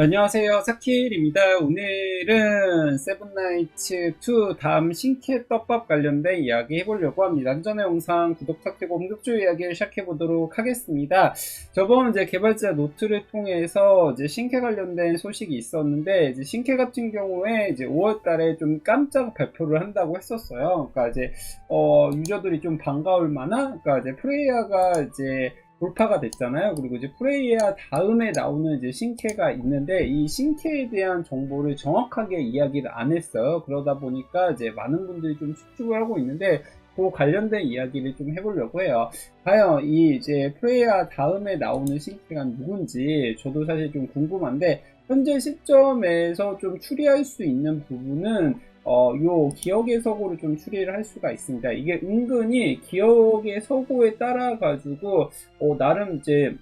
안녕하세요. 사키일입니다. 오늘은 세븐나이츠2 다음 신캐 떡밥 관련된 이야기 해보려고 합니다. 전에 영상 구독 탁키고 본격적으로 이야기를 시작해보도록 하겠습니다. 저번 이제 개발자 노트를 통해서 이제 신캐 관련된 소식이 있었는데 이제 신캐 같은 경우에 이제 5월 달에 좀 깜짝 발표를 한다고 했었어요. 그러니까 이제 어, 유저들이 좀 반가울 만한 그러니까 이제 프레이야가 이제 돌파가 됐잖아요. 그리고 이제 프레이야 다음에 나오는 이제 신캐가 있는데 이 신캐에 대한 정보를 정확하게 이야기를 안 했어요. 그러다 보니까 이제 많은 분들이 좀 추측을 하고 있는데 그 관련된 이야기를 좀 해보려고 해요. 과연 이 이제 프레이야 다음에 나오는 신캐가 누군지 저도 사실 좀 궁금한데 현재 시점에서 좀 추리할 수 있는 부분은 어, 요 기억의 서고를 좀 추리를 할 수가 있습니다. 이게 은근히 기억의 서고에 따라 가지고 어, 나름 이제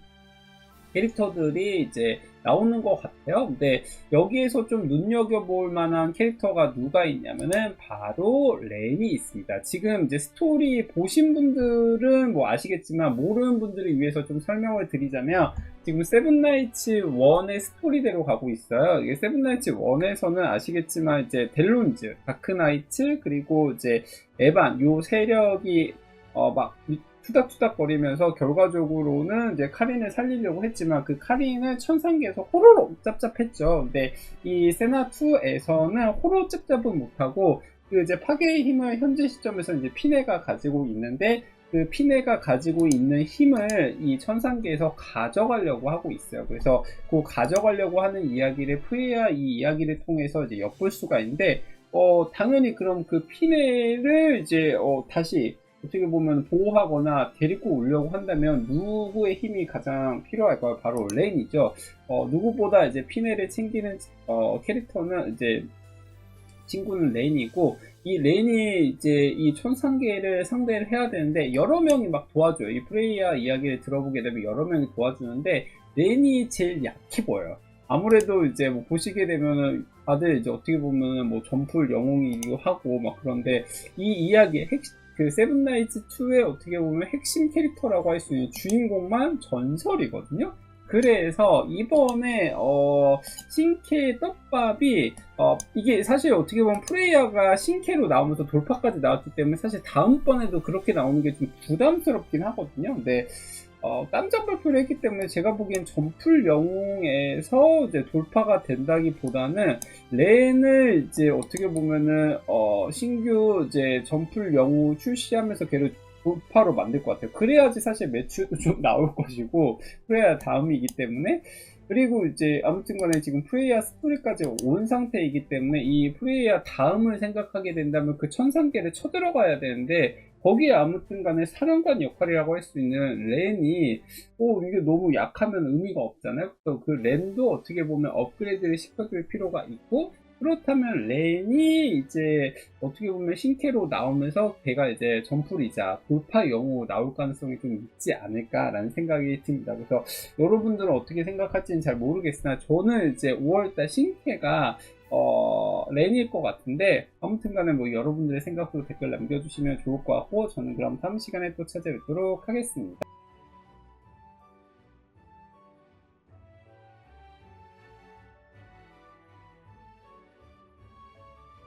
캐릭터들이 이제 나오는 것 같아요. 근데 여기에서 좀 눈여겨볼 만한 캐릭터가 누가 있냐면은 바로 렌이 있습니다. 지금 이제 스토리 보신 분들은 뭐 아시겠지만 모르는 분들을 위해서 좀 설명을 드리자면 지금 세븐나이츠 1의 스토리대로 가고 있어요. 이게 세븐나이츠 1에서는 아시겠지만 이제 델론즈, 다크나이츠 그리고 이제 에반 요 세력이 어막 투닥투닥거리면서 결과적으로는 이제 카린을 살리려고 했지만 그 카린은 천상계에서 호로록 짭짭했죠. 근데 이 세나2에서는 호로 짭짭은 못하고 그 이제 파괴의 힘을 현재 시점에서 이제 피네가 가지고 있는데 그 피네가 가지고 있는 힘을 이 천상계에서 가져가려고 하고 있어요. 그래서 그 가져가려고 하는 이야기를 프레이야 이 이야기를 통해서 이제 엿볼 수가 있는데 어 당연히 그럼 그 피네를 이제 어 다시 어떻게 보면 보호하거나 데리고 오려고 한다면 누구의 힘이 가장 필요할까요? 바로 레인이죠. 어, 누구보다 이제 피네를 챙기는 어, 캐릭터는 이제 친구는 레인이고 이 레인이 이제 이 천상계를 상대를 해야 되는데 여러 명이 막 도와줘요. 이 프레이야 이야기를 들어보게 되면 여러 명이 도와주는데 레인이 제일 약해 보여요. 아무래도 이제 뭐 보시게 되면은 다들 이제 어떻게 보면은 뭐 점풀 영웅이기도 하고 막 그런데 이 이야기의 핵, 그 세븐나이츠 2의 어떻게 보면 핵심 캐릭터라고 할 수 있는 주인공만 전설이거든요. 그래서 이번에 어 신캐 떡밥이 어 이게 사실 어떻게 보면 프레이어가 신캐로 나오면서 돌파까지 나왔기 때문에 사실 다음번에도 그렇게 나오는 게 좀 부담스럽긴 하거든요. 근데 어, 깜짝 발표를 했기 때문에 제가 보기엔 점풀 영웅에서 이제 돌파가 된다기보다는 렌을 이제 어떻게 보면은 어, 신규 이제 점풀 영웅 출시하면서 걔를 돌파로 만들 것 같아요. 그래야지 사실 매출도 좀 나올 것이고 그래야 다음이기 때문에 그리고 이제 아무튼 간에 지금 프레이야 스토리까지 온 상태이기 때문에 이 프레이야 다음을 생각하게 된다면 그 천상계를 쳐들어가야 되는데 거기에 아무튼 간에 사령관 역할이라고 할 수 있는 렌이 오 이게 너무 약하면 의미가 없잖아요. 또 그 렌도 어떻게 보면 업그레이드를 시켜줄 필요가 있고 그렇다면 렌이 이제 어떻게 보면 신캐로 나오면서 걔가 이제 점풀이자 돌파 영웅으로 나올 가능성이 좀 있지 않을까라는 생각이 듭니다. 그래서 여러분들은 어떻게 생각할지는 잘 모르겠으나 저는 이제 5월달 신캐가 어, 렌일 것 같은데 아무튼 간에 뭐 여러분들의 생각도 댓글 남겨주시면 좋을 것 같고 저는 그럼 다음 시간에 또 찾아뵙도록 하겠습니다.